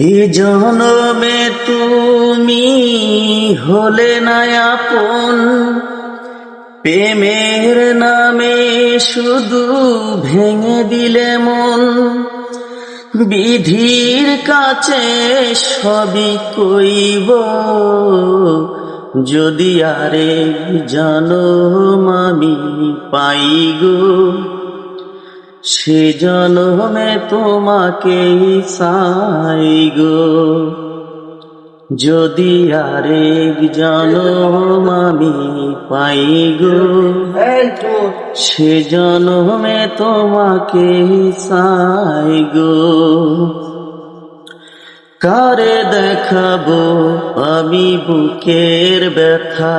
এ জনমে তুমি হলে না আপন। প্রেমের নামে শুধু ভেঙে দিলে মন। বিধির কাছে সবই কইব। যদি আরে জনম আমি পাই গো সে জনমে তোমাকে চাই গো। যদি আরেক জনম আমি পাই গো, সে জনমে তোমাকে চাই গো। কারে দেখাবো আমি বুকের ব্যথা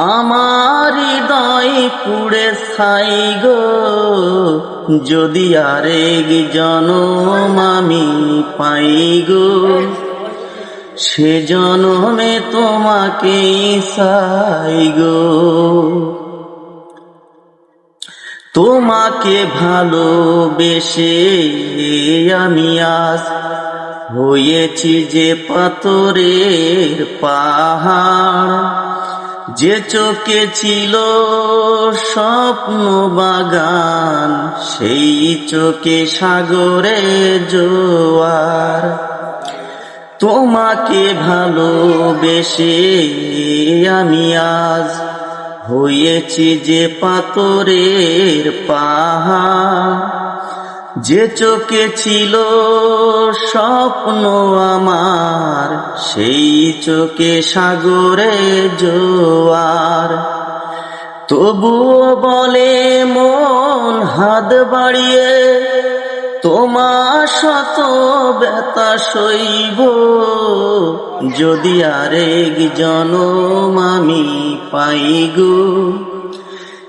আমার হৃদয় পুড়ে ছাই গো, যদি আরেক জনম আমি পাই গো, সে জনমে তোমাকে চাই গো। তোমাকে ভালোবেসে আমি আজ হয়েছি যে পাথরের পাহাড়। যে চোখে ছিল স্বপ্ন বাগান, সেই চোখে সাগরে জোয়ার। তোমাকে ভালোবেসে আমি আজ হয়েছি যে পাথরের পাহাড়। যে চোখে ছিল স্বপ্ন আমার, সেই চোখে সাগরে জোয়ার। তবুও বলে মন হাত বাড়িয়ে, তোমার শত ব্যথা সইব। যদি আরেক জনম আমি পাই গো